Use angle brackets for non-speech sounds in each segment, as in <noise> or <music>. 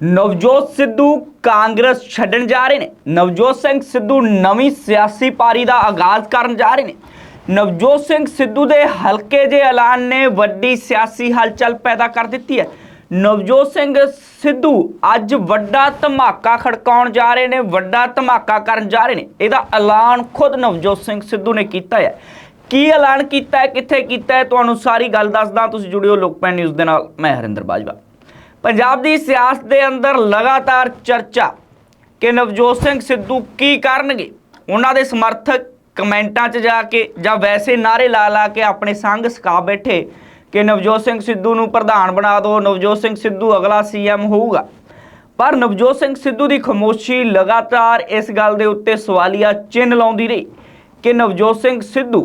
ਨਵਜੋਤ ਸਿੱਧੂ ਕਾਂਗਰਸ ਛੱਡਣ ਜਾ ਰਹੇ ਨੇ। ਨਵਜੋਤ ਸਿੰਘ ਸਿੱਧੂ ਨਵੀਂ ਸਿਆਸੀ ਪਾਰੀ ਦਾ ਆਗਾਜ਼ ਕਰਨ ਜਾ ਰਹੇ ਨੇ। ਨਵਜੋਤ ਸਿੰਘ ਸਿੱਧੂ ਦੇ ਹਲਕੇ ਦੇ ਐਲਾਨ ਨੇ ਵੱਡੀ ਸਿਆਸੀ ਹਲਚਲ ਪੈਦਾ ਕਰ ਦਿੱਤੀ ਹੈ। ਨਵਜੋਤ ਸਿੰਘ ਸਿੱਧੂ ਅੱਜ ਵੱਡਾ ਧਮਾਕਾ ਖੜਕਾਉਣ ਜਾ ਰਹੇ ਨੇ, ਵੱਡਾ ਧਮਾਕਾ ਕਰਨ ਜਾ ਰਹੇ ਨੇ। ਇਹਦਾ ਐਲਾਨ ਖੁਦ ਨਵਜੋਤ ਸਿੰਘ ਸਿੱਧੂ ਨੇ ਕੀਤਾ ਹੈ। ਕੀ ਐਲਾਨ ਕੀਤਾ ਹੈ, ਕਿੱਥੇ ਕੀਤਾ ਹੈ, ਤੁਹਾਨੂੰ ਸਾਰੀ ਗੱਲ ਦੱਸਦਾ। ਤੁਸੀਂ ਜੁੜਿਓ ਲੋਕਪੈਨ ਨਿਊਜ਼ ਦੇ ਨਾਲ, ਮੈਂ ਹਰਿੰਦਰ ਬਾਜਵਾ। ਪੰਜਾਬ ਦੀ ਸਿਆਸਤ ਦੇ ਅੰਦਰ ਲਗਾਤਾਰ ਚਰਚਾ ਕਿ ਨਵਜੋਤ ਸਿੰਘ ਸਿੱਧੂ ਕੀ ਕਰਨਗੇ? ਉਹਨਾਂ ਦੇ ਸਮਰਥਕ ਕਮੈਂਟਾਂ 'ਚ ਜਾ ਕੇ ਜਾਂ ਵੈਸੇ ਨਾਰੇ ਲਾ ਲਾ ਕੇ ਆਪਣੇ ਸੰਗ ਸਕਾ ਬੈਠੇ ਕਿ ਨਵਜੋਤ ਸਿੰਘ ਸਿੱਧੂ ਨੂੰ ਪ੍ਰਧਾਨ ਬਣਾ ਦਿਓ ਨਵਜੋਤ ਸਿੰਘ ਸਿੱਧੂ ਅਗਲਾ ਸੀਐਮ ਹੋਊਗਾ। ਪਰ ਨਵਜੋਤ ਸਿੰਘ ਸਿੱਧੂ ਦੀ ਖਾਮੋਸ਼ੀ ਲਗਾਤਾਰ ਇਸ ਗੱਲ ਦੇ ਉੱਤੇ ਸਵਾਲੀਆ ਚਿੰਨ੍ਹ ਲਾਉਂਦੀ ਰਹੀ ਕਿ ਨਵਜੋਤ ਸਿੰਘ ਸਿੱਧੂ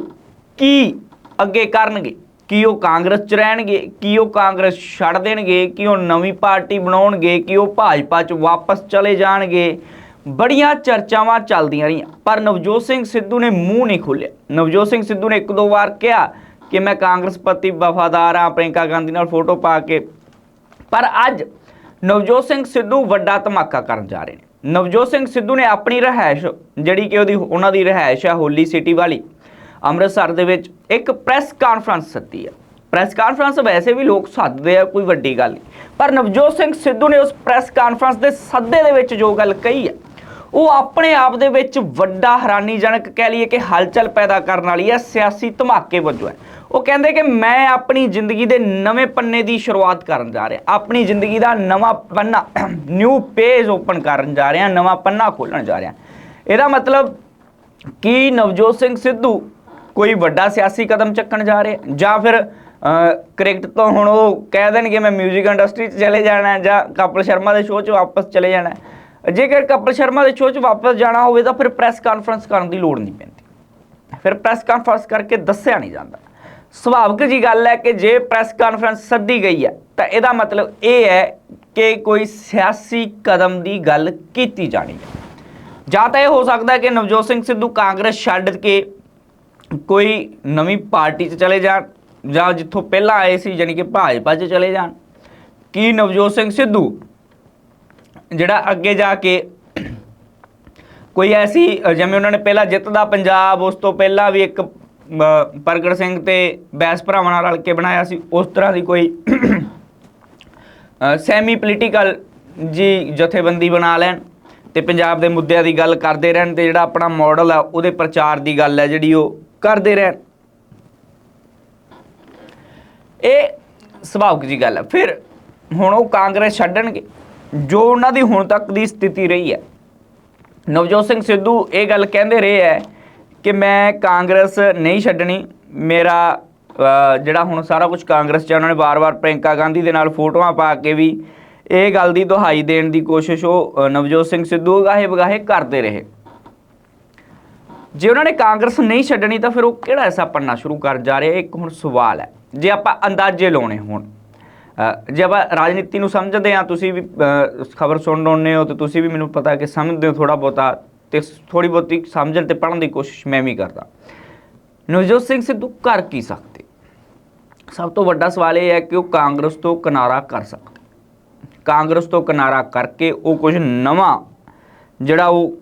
ਕੀ ਅੱਗੇ ਕਰਨਗੇ। ਕੀ ਉਹ ਕਾਂਗਰਸ ਚ ਰਹਿਣਗੇ, ਕੀ ਉਹ ਕਾਂਗਰਸ ਛੱਡ ਦੇਣਗੇ, ਕਿ ਉਹ ਨਵੀਂ ਪਾਰਟੀ ਬਣਾਉਣਗੇ, ਕਿ ਉਹ ਭਾਜਪਾ ਚ ਵਾਪਸ ਚਲੇ ਜਾਣਗੇ? ਬੜੀਆਂ ਚਰਚਾਵਾਂ ਚੱਲਦੀਆਂ ਰਹੀਆਂ, ਪਰ ਨਵਜੋਤ ਸਿੰਘ ਸਿੱਧੂ ਨੇ ਮੂੰਹ ਨਹੀਂ ਖੋਲਿਆ ਨਵਜੋਤ ਸਿੰਘ ਸਿੱਧੂ ਨੇ ਇੱਕ ਦੋ ਵਾਰ ਕਿਹਾ ਕਿ ਮੈਂ ਕਾਂਗਰਸ ਪਤੀ ਵਫਾਦਾਰ ਆ ਪ੍ਰਿੰਕਾ ਗਾਂਧੀ ਨਾਲ ਫੋਟੋ ਪਾ ਕੇ। ਪਰ ਅੱਜ ਨਵਜੋਤ ਸਿੰਘ ਸਿੱਧੂ ਵੱਡਾ ਧਮਾਕਾ ਕਰਨ ਜਾ ਰਹੇ ਨੇ। ਨਵਜੋਤ ਸਿੰਘ ਸਿੱਧੂ ਨੇ ਆਪਣੀ ਰਹਿائش ਜਿਹੜੀ ਕਿ ਉਹਦੀ, ਉਹਨਾਂ ਦੀ ਰਹਿائش ਆ ਹੋਲੀ ਸਿਟੀ ਵਾਲੀ ਅੰਮ੍ਰਿਤਸਰ ਦੇ ਵਿੱਚ ਇੱਕ ਪ੍ਰੈਸ ਕਾਨਫਰੰਸ ਸੱਦੀ ਹੈ ਪ੍ਰੈਸ ਕਾਨਫਰੰਸ ਵੈਸੇ ਵੀ ਲੋਕ ਸੱਦਦੇ ਆ, ਕੋਈ ਵੱਡੀ ਗੱਲ ਨਹੀਂ। ਪਰ ਨਵਜੋਤ ਸਿੰਘ ਸਿੱਧੂ ਨੇ ਉਸ ਪ੍ਰੈਸ ਕਾਨਫਰੰਸ ਦੇ ਸੱਦੇ ਦੇ ਵਿੱਚ ਜੋ ਗੱਲ ਕਹੀ ਹੈ ਉਹ ਆਪਣੇ ਆਪ ਦੇ ਵਿੱਚ ਵੱਡਾ ਹੈਰਾਨੀਜਨਕ ਕਹਿ ਲਈਏ ਕਿ ਹਲਚਲ ਪੈਦਾ ਕਰਨ ਵਾਲੀ ਹੈ ਸਿਆਸੀ ਧਮਾਕੇ ਵਜੋਂ ਹੈ। ਉਹ ਕਹਿੰਦੇ ਕਿ ਮੈਂ ਆਪਣੀ ਜ਼ਿੰਦਗੀ ਦੇ ਨਵੇਂ ਪੰਨੇ ਦੀ ਸ਼ੁਰੂਆਤ ਕਰਨ ਜਾ ਰਿਹਾ। ਆਪਣੀ ਜ਼ਿੰਦਗੀ ਦਾ ਨਵਾਂ ਪੰਨਾ ਨਿਊ ਪੇਜ ਓਪਨ ਕਰਨ ਜਾ ਰਿਹਾ, ਨਵਾਂ ਪੰਨਾ ਖੋਲਣ ਜਾ ਰਿਹਾ। ਇਹਦਾ ਮਤਲਬ ਕਿ ਨਵਜੋਤ ਸਿੰਘ ਸਿੱਧੂ ਕੋਈ ਵੱਡਾ ਸਿਆਸੀ ਕਦਮ ਚੱਕਣ ਜਾ ਰਹੇ, ਜਾਂ ਫਿਰ ਕ੍ਰਿਕਟ ਤੋਂ ਹੁਣ ਉਹ ਕਹਿ ਦੇਣਗੇ ਮੈਂ 뮤직 ਇੰਡਸਟਰੀ 'ਚ ਚਲੇ ਜਾਣਾ ਜਾਂ ਕਪਲ ਸ਼ਰਮਾ ਦੇ ਸ਼ੋਅ 'ਚ ਵਾਪਸ ਚਲੇ ਜਾਣਾ ਜੇਕਰ ਕਪਲ ਸ਼ਰਮਾ ਦੇ ਸ਼ੋਅ 'ਚ ਵਾਪਸ ਜਾਣਾ ਹੋਵੇ ਤਾਂ ਫਿਰ ਪ੍ਰੈਸ ਕਾਨਫਰੰਸ ਕਰਨ ਦੀ ਲੋੜ ਨਹੀਂ ਪੈਂਦੀ। ਫਿਰ ਪ੍ਰੈਸ ਕਾਨਫਰੰਸ ਕਰਕੇ ਦੱਸਿਆ ਨਹੀਂ ਜਾਂਦਾ। ਸੁਭਾਵਿਕ ਜੀ ਗੱਲ ਹੈ ਕਿ ਜੇ ਪ੍ਰੈਸ ਕਾਨਫਰੰਸ ਸੱਦੀ ਗਈ ਹੈ, ਤਾਂ ਇਹਦਾ ਮਤਲਬ ਇਹ ਹੈ ਕਿ ਕੋਈ ਸਿਆਸੀ ਕਦਮ ਦੀ ਗੱਲ ਕੀਤੀ ਜਾਣੀ ਹੈ। ਜਾਂ ਤਾਂ ਇਹ ਹੋ ਸਕਦਾ ਕਿ ਨਵਜੋਤ ਸਿੰਘ ਸਿੱਧੂ ਕਾਂਗਰਸ ਛੱਡ ਕੇ ਕੋਈ ਨਵੀਂ ਪਾਰਟੀ 'ਚ ਚਲੇ ਜਾਣ ਜਾਂ ਜਿੱਥੋਂ ਪਹਿਲਾਂ ਆਏ ਸੀ ਯਾਨੀ ਕਿ ਭਾਜਪਾ 'ਚ ਚਲੇ ਜਾਣ, ਕੀ ਨਵਜੋਤ ਸਿੰਘ ਸਿੱਧੂ ਜਿਹੜਾ ਅੱਗੇ ਜਾ ਕੇ ਕੋਈ ਐਸੀ, ਜਿਵੇਂ ਉਹਨਾਂ ਨੇ ਪਹਿਲਾਂ ਜਿੱਤਦਾ ਪੰਜਾਬ, ਉਸ ਤੋਂ ਪਹਿਲਾਂ ਵੀ ਇੱਕ ਪ੍ਰਗਟ ਸਿੰਘ ਤੇ ਬੈਸ ਭਰਾਵਾਂ ਨਾਲ ਰਲ ਕੇ ਬਣਾਇਆ ਸੀ, ਉਸ ਤਰ੍ਹਾਂ ਦੀ ਕੋਈ ਸੈਮੀ ਪੋਲੀਟੀਕਲ ਜੀ ਜਥੇਬੰਦੀ ਬਣਾ ਲੈਣ ਤੇ ਪੰਜਾਬ ਦੇ ਮੁੱਦਿਆਂ ਦੀ ਗੱਲ ਕਰਦੇ ਰਹਿਣ ਤੇ ਜਿਹੜਾ ਆਪਣਾ ਮਾਡਲ ਆ, ਉਹਦੇ ਪ੍ਰਚਾਰ ਦੀ ਗੱਲ ਹੈ ਜਿਹੜੀ ਉਹ ਕਰਦੇ ਰਹਿਣ। ਇਹ ਸੁਭਾਵਿਕ ਜੀ ਗੱਲ ਹੈ ਫਿਰ ਹੁਣ ਉਹ ਕਾਂਗਰਸ ਛੱਡਣਗੇ। ਜੋ ਉਹਨਾਂ ਦੀ ਹੁਣ ਤੱਕ ਦੀ ਸਥਿਤੀ ਰਹੀ ਹੈ। ਨਵਜੋਤ ਸਿੰਘ ਸਿੱਧੂ ਇਹ ਗੱਲ ਕਹਿੰਦੇ ਰਹੇ ਹੈ ਕਿ ਮੈਂ ਕਾਂਗਰਸ ਨਹੀਂ ਛੱਡਣੀ। ਮੇਰਾ ਜਿਹੜਾ ਹੁਣ ਸਾਰਾ ਕੁਝ ਕਾਂਗਰਸ 'ਚ ਉਹਨਾਂ ਨੇ ਵਾਰ-ਵਾਰ ਪ੍ਰਿੰਕਾ ਗਾਂਧੀ ਦੇ ਨਾਲ ਫੋਟੋਆਂ ਪਾ ਕੇ ਵੀ ਇਹ ਗੱਲ ਦੀ ਦੁਹਾਈ ਦੇਣ ਦੀ ਕੋਸ਼ਿਸ਼ ਉਹ ਨਵਜੋਤ ਸਿੰਘ ਸਿੱਧੂ ਗਾਹੇ ਬਗਾਹੇ ਕਰਦੇ ਰਹੇ। ਜੇ ਉਹਨਾਂ ਨੇ ਕਾਂਗਰਸ ਨਹੀਂ ਛੱਡਣੀ ਤਾਂ ਫਿਰ ਉਹ ਕਿਹੜਾ ਐਸਾ ਪੰਨਾ ਸ਼ੁਰੂ ਕਰ ਜਾ ਰਿਹਾ? ਇੱਕ ਹੁਣ ਸਵਾਲ ਹੈ। ਜੇ ਆਪਾਂ ਅੰਦਾਜ਼ੇ ਲਾਉਣੇ ਹੋਣ ਜੇ ਆਪਾਂ ਰਾਜਨੀਤੀ ਨੂੰ ਸਮਝਦੇ ਆ ਤੁਸੀਂ ਵੀ ਖਬਰ ਸੁਣ ਰਹੇ ਹੋ ਤੇ ਤੁਸੀਂ ਵੀ ਮੈਨੂੰ ਪਤਾ ਕਿ ਸਮਝਦੇ ਹੋ ਥੋੜਾ ਬਹੁਤਾ ਤੇ ਥੋੜੀ ਬਹੁਤੀ ਸਮਝਣ ਤੇ ਪੜਨ ਦੀ ਕੋਸ਼ਿਸ਼ ਮੈਂ ਵੀ ਕਰਦਾ। ਨਵਜੋਤ ਸਿੰਘ ਸਿੱਧੂ ਕਰ ਕੀ ਸਕਦੇ? ਸਭ ਤੋਂ ਵੱਡਾ ਸਵਾਲ ਇਹ ਹੈ ਕਿ ਉਹ ਕਾਂਗਰਸ ਤੋਂ ਕਿਨਾਰਾ ਕਰ ਸਕਦੇ। ਕਾਂਗਰਸ ਤੋਂ ਕਿਨਾਰਾ ਕਰਕੇ ਉਹ ਕੁਝ ਨਵਾਂ ਜਿਹੜਾ ਉਹ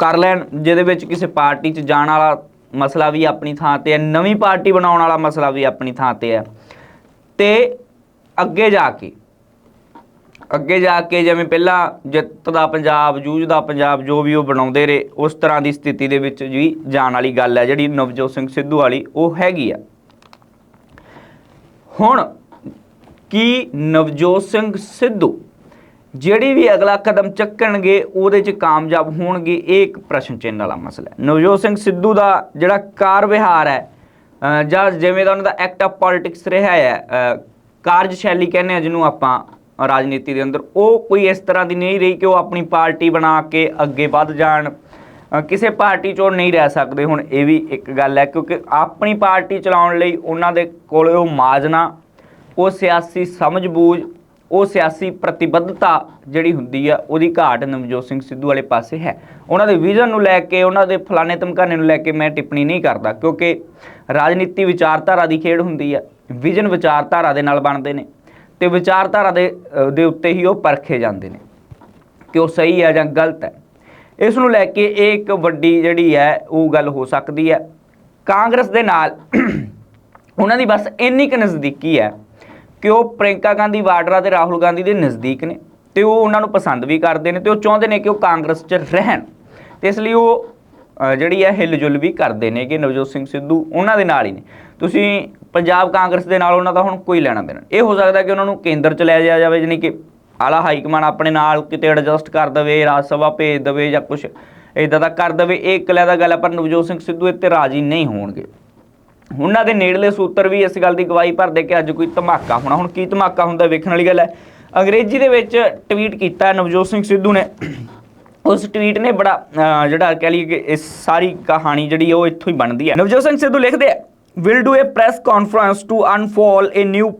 ਕਰ ਲੈਣ, ਜਿਹਦੇ ਵਿੱਚ ਕਿਸੇ ਪਾਰਟੀ 'ਚ ਜਾਣ ਵਾਲਾ ਮਸਲਾ ਵੀ ਆਪਣੀ ਥਾਂ ਤੇ ਹੈ, ਨਵੀਂ ਪਾਰਟੀ ਬਣਾਉਣ ਵਾਲਾ ਮਸਲਾ ਵੀ ਆਪਣੀ ਥਾਂ ਤੇ ਹੈ। ਤੇ ਅੱਗੇ ਜਾ ਕੇ, ਅੱਗੇ ਜਾ ਕੇ ਜਿਵੇਂ ਪਹਿਲਾਂ ਜਿੱਤ ਦਾ ਪੰਜਾਬ ਜੂਝਦਾ ਪੰਜਾਬ ਜੋ ਵੀ ਉਹ ਬਣਾਉਂਦੇ ਰਹੇ, ਉਸ ਤਰ੍ਹਾਂ ਦੀ ਸਥਿਤੀ ਦੇ ਵਿੱਚ ਵੀ ਜਾਣ ਵਾਲੀ ਗੱਲ ਹੈ, ਜਿਹੜੀ ਨਵਜੋਤ ਸਿੰਘ ਸਿੱਧੂ ਵਾਲੀ, ਉਹ ਹੈਗੀ ਆ। ਹੁਣ ਕੀ ਨਵਜੋਤ ਸਿੰਘ ਸਿੱਧੂ ਜਿਹੜੀ ਵੀ ਅਗਲਾ ਕਦਮ ਚੱਕਣਗੇ, ਉਹਦੇ 'ਚ ਕਾਮਯਾਬ ਹੋਣਗੇ, ਇਹ ਇੱਕ ਪ੍ਰਸ਼ਨ ਚਿੰਨ੍ਹ ਵਾਲਾ ਮਸਲਾ ਹੈ। ਨਵਜੋਤ ਸਿੰਘ ਸਿੱਧੂ ਦਾ ਜਿਹੜਾ ਕਾਰ ਵਿਹਾਰ ਹੈ ਜਾਂ ਜਿਵੇਂ ਦਾ ਉਹਨਾਂ ਦਾ ਐਕਟ ਆਫ ਪੋਲਿਟਿਕਸ ਰਿਹਾ ਹੈ ਕਾਰਜ ਸ਼ੈਲੀ ਕਹਿੰਦੇ ਆ ਜਿਹਨੂੰ ਆਪਾਂ ਰਾਜਨੀਤੀ ਦੇ ਅੰਦਰ, ਉਹ ਕੋਈ ਇਸ ਤਰ੍ਹਾਂ ਦੀ ਨਹੀਂ ਰਹੀ ਕਿ ਉਹ ਆਪਣੀ ਪਾਰਟੀ ਬਣਾ ਕੇ ਅੱਗੇ ਵੱਧ ਜਾਣ। ਕਿਸੇ ਪਾਰਟੀ ਚੋਂ ਨਹੀਂ ਰਹਿ ਸਕਦੇ, ਹੁਣ ਇਹ ਵੀ ਇੱਕ ਗੱਲ ਹੈ, ਕਿਉਂਕਿ ਆਪਣੀ ਪਾਰਟੀ ਚਲਾਉਣ ਲਈ ਉਹਨਾਂ ਦੇ ਕੋਲ ਉਹ ਮਾਜਨਾ, ਉਹ ਸਿਆਸੀ ਸਮਝ-ਬੂਝ ਉਹ ਸਿਆਸੀ ਪ੍ਰਤੀਬੱਧਤਾ ਜਿਹੜੀ ਹੁੰਦੀ ਆ, ਉਹਦੀ ਘਾਟ ਨਵਜੋਤ ਸਿੰਘ ਸਿੱਧੂ ਵਾਲੇ ਪਾਸੇ ਹੈ। ਉਹਨਾਂ ਦੇ ਵਿਜ਼ਨ ਨੂੰ ਲੈ ਕੇ, ਉਹਨਾਂ ਦੇ ਫਲਾਣੇ ਧਮਕਾਣੇ ਨੂੰ ਲੈ ਕੇ ਮੈਂ ਟਿੱਪਣੀ ਨਹੀਂ ਕਰਦਾ, ਕਿਉਂਕਿ ਰਾਜਨੀਤੀ ਵਿਚਾਰਧਾਰਾ ਦੀ ਖੇਡ ਹੁੰਦੀ ਆ। ਵਿਜ਼ਨ ਵਿਚਾਰਧਾਰਾ ਦੇ ਨਾਲ ਬਣਦੇ ਨੇ ਤੇ ਵਿਚਾਰਧਾਰਾ ਦੇ ਦੇ ਉੱਤੇ ਹੀ ਉਹ ਪਰਖੇ ਜਾਂਦੇ ਨੇ ਕਿ ਉਹ ਸਹੀ ਹੈ ਜਾਂ ਗਲਤ ਹੈ। ਇਸ ਨੂੰ ਲੈ ਕੇ ਇਹ ਇੱਕ ਵੱਡੀ ਜਿਹੜੀ ਹੈ, ਉਹ ਗੱਲ ਹੋ ਸਕਦੀ ਹੈ। ਕਾਂਗਰਸ ਦੇ ਨਾਲ <clears throat> ਉਹਨਾਂ ਦੀ ਬਸ ਇੰਨੀ ਕੁ ਨਜ਼ਦੀਕੀ ਹੈ ਕਿ ਉਹ ਪ੍ਰਿੰਕਾ ਗਾਂਧੀ ਵਾਡਰਾ ਤੇ ਰਾਹੁਲ ਗਾਂਧੀ ਦੇ ਨਜ਼ਦੀਕ ਨੇ ਤੇ ਉਹ ਉਹਨਾਂ ਨੂੰ ਪਸੰਦ ਵੀ ਕਰਦੇ ਨੇ ਤੇ ਉਹ ਚਾਹੁੰਦੇ ਨੇ ਕਿ ਉਹ ਕਾਂਗਰਸ 'ਚ ਰਹਿਣ। ਤੇ ਇਸ ਲਈ ਉਹ ਜਿਹੜੀ ਹੈ ਹਿਲਜੁਲ ਵੀ ਕਰਦੇ ਨੇ ਕਿ ਨਵਜੋਤ ਸਿੰਘ ਸਿੱਧੂ ਉਹਨਾਂ ਦੇ ਨਾਲ ਹੀ ਨੇ। ਤੁਸੀਂ ਪੰਜਾਬ ਕਾਂਗਰਸ ਦੇ ਨਾਲ ਉਹਨਾਂ ਦਾ ਹੁਣ ਕੋਈ ਲੈਣਾ ਦੇਣਾ ਇਹ ਹੋ ਸਕਦਾ ਕਿ ਉਹਨਾਂ ਨੂੰ ਕੇਂਦਰ ਚ ਲੈ ਜਾਇਆ ਜਾਵੇ, ਜਾਣੀ ਕਿ ਆਲਾ ਹਾਈ ਕਮਾਨ ਆਪਣੇ ਨਾਲ ਕਿਤੇ ਐਡਜਸਟ ਕਰ ਦਵੇ, ਰਾਜ ਸਭਾ ਭੇਜ ਦਵੇ ਜਾਂ ਕੁਝ ਇਦਾਂ ਦਾ ਕਰ ਦਵੇ, ਇਹ ਇਕੱਲਾ ਦਾ ਗੱਲ ਹੈ, ਪਰ ਨਵਜੋਤ ਸਿੰਘ ਸਿੱਧੂ ਇੱਥੇ ਰਾਜੀ ਨਹੀਂ ਹੋਣਗੇ। ਉਹਨਾਂ ਦੇ ਨੇੜਲੇ ਸੂਤਰ ਵੀ ਇਸ ਗੱਲ ਦੀ ਗਵਾਹੀ ਭਰਦੇ ਕਿ ਅੱਜ ਕੋਈ ਧਮਾਕਾ ਹੋਣਾ। ਹੁਣ ਕੀ ਧਮਾਕਾ ਹੁੰਦਾ ਵੇਖਣ ਵਾਲੀ ਗੱਲ ਹੈ। ਅੰਗਰੇਜ਼ੀ ਦੇ ਵਿੱਚ ਟਵੀਟ ਕੀਤਾ ਨਵਜੋਤ ਸਿੰਘ ਸਿੱਧੂ ਨੇ। ਉਸ ਟਵੀਟ ਨੇ ਬੜਾ ਜਿਹੜਾ ਕਹਿ ਲਈਏ ਕਿ ਇਸ ਸਾਰੀ ਕਹਾਣੀ ਜਿਹੜੀ ਉਹ ਇੱਥੋਂ ਹੀ ਬਣਦੀ ਹੈ। ਨਵਜੋਤ ਸਿੰਘ ਸਿੱਧੂ ਲਿਖਦੇ ਆ will do a press conference to unfold a new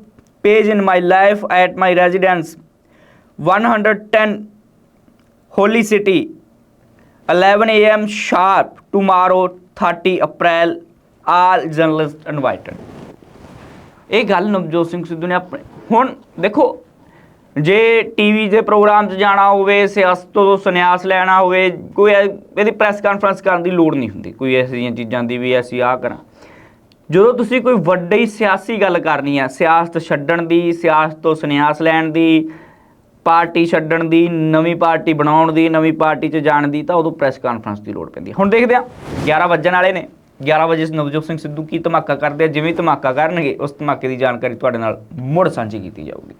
page in my life at my residence. 110 holy city 11 a.m. sharp, tomorrow 30 April. All journalist invited ਇਹ ਗੱਲ ਨਵਜੋਤ ਸਿੰਘ ਸਿੱਧੂ ਨੇ ਆਪਣੇ ਹੁਣ ਦੇਖੋ, ਜੇ ਟੀਵੀ ਦੇ ਪ੍ਰੋਗਰਾਮ 'ਚ ਜਾਣਾ ਹੋਵੇ, ਸਿਆਸਤ ਤੋਂ ਸੰਨਿਆਸ ਲੈਣਾ ਹੋਵੇ, ਕੋਈ ਐ- ਇਹਦੀ ਪ੍ਰੈਸ ਕਾਨਫਰੰਸ ਕਰਨ ਦੀ ਲੋੜ ਨਹੀਂ ਹੁੰਦੀ, ਕੋਈ ਐਸੀਆਂ ਚੀਜ਼ਾਂ ਦੀ ਵੀ ਅਸੀਂ ਆਹ ਕਰਾਂ। ਜਦੋਂ ਤੁਸੀਂ ਕੋਈ ਵੱਡੀ ਸਿਆਸੀ ਗੱਲ ਕਰਨੀ ਹੈ ਸਿਆਸਤ ਛੱਡਣ ਦੀ, ਸਿਆਸਤ ਤੋਂ ਸੰਨਿਆਸ ਲੈਣ ਦੀ, ਪਾਰਟੀ ਛੱਡਣ ਦੀ, ਨਵੀਂ ਪਾਰਟੀ ਬਣਾਉਣ ਦੀ, ਨਵੀਂ ਪਾਰਟੀ 'ਚ ਜਾਣ ਦੀ, ਤਾਂ ਉਦੋਂ ਪ੍ਰੈਸ ਕਾਨਫਰੰਸ ਦੀ ਲੋੜ ਪੈਂਦੀ ਹੈ ਹੁਣ ਦੇਖਦੇ ਹਾਂ 11 ਵੱਜਣ ਵਾਲੇ ਨੇ। 11 ਵਜੇ ਨਵਜੋਤ ਸਿੰਘ ਸਿੱਧੂ ਕੀ ਧਮਾਕਾ ਕਰਦੇ ਆ? ਜਿਵੇਂ ਧਮਾਕਾ ਕਰਨਗੇ, ਉਸ ਧਮਾਕੇ ਦੀ ਜਾਣਕਾਰੀ ਤੁਹਾਡੇ ਨਾਲ ਮੁੜ ਸਾਂਝੀ ਕੀਤੀ ਜਾਊਗੀ।